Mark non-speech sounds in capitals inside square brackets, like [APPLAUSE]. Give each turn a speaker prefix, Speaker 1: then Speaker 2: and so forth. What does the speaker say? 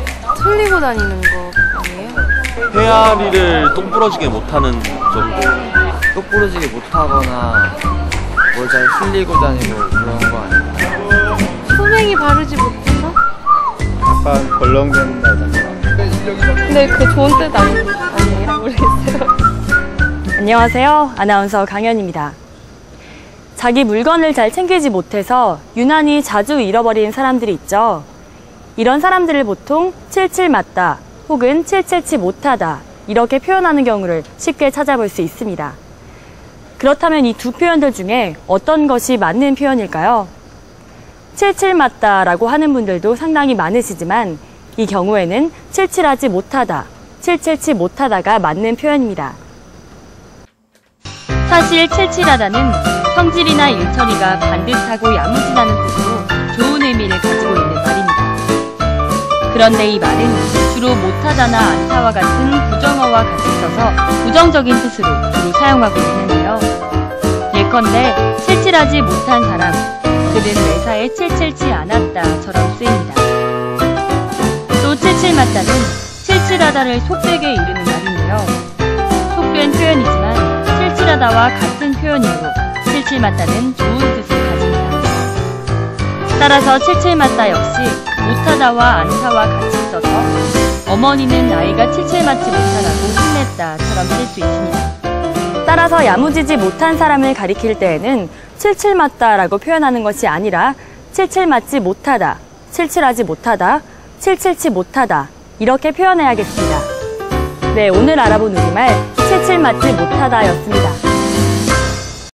Speaker 1: 흘리고 다니는 거 아니에요?
Speaker 2: 헤아리를 똑부러지게 못하는 정도.
Speaker 3: 똑부러지게 못하거나 뭘 잘 흘리고 다니고 그런 거 아니에요?
Speaker 1: 소명이 바르지 못해서?
Speaker 4: 약간 벌렁댄다던가
Speaker 1: 근데 그 좋은 뜻 아니, 아니에요? 모르겠어요. [LAUGHS]
Speaker 5: 안녕하세요. 아나운서 강연입니다. 자기 물건을 잘 챙기지 못해서 유난히 자주 잃어버리는 사람들이 있죠. 이런 사람들을 보통 칠칠 맞다 혹은 칠칠치 못하다 이렇게 표현하는 경우를 쉽게 찾아볼 수 있습니다. 그렇다면 이 두 표현들 중에 어떤 것이 맞는 표현일까요? 칠칠 맞다 라고 하는 분들도 상당히 많으시지만 이 경우에는 칠칠하지 못하다, 칠칠치 못하다가 맞는 표현입니다. 사실 칠칠하다는 성질이나 일처리가 반듯하고 야무지다는 뜻으로 그런데 이 말은 주로 못하다나 안타와 같은 부정어와 같이 써서 부정적인 뜻으로 주로 사용하고 있는데요. 예컨대 칠칠하지 못한 사람, 그는 매사에 칠칠치 않았다처럼 쓰입니다. 또 칠칠 맞다는 칠칠하다를 속되게 이르는 말인데요. 속된 표현이지만 칠칠하다와 같은 표현이므로 칠칠 맞다는 좋은 뜻을 가집니다. 따라서 칠칠 맞다 역시 못하다와 안타와 같이 써서 어머니는 아이가 칠칠 맞지 못하다고 혼냈다처럼 쓸 수 있습니다. 따라서 야무지지 못한 사람을 가리킬 때에는 칠칠 맞다라고 표현하는 것이 아니라 칠칠 맞지 못하다, 칠칠하지 못하다, 칠칠치 못하다 이렇게 표현해야겠습니다. 네, 오늘 알아본 우리말 칠칠 맞지 못하다였습니다.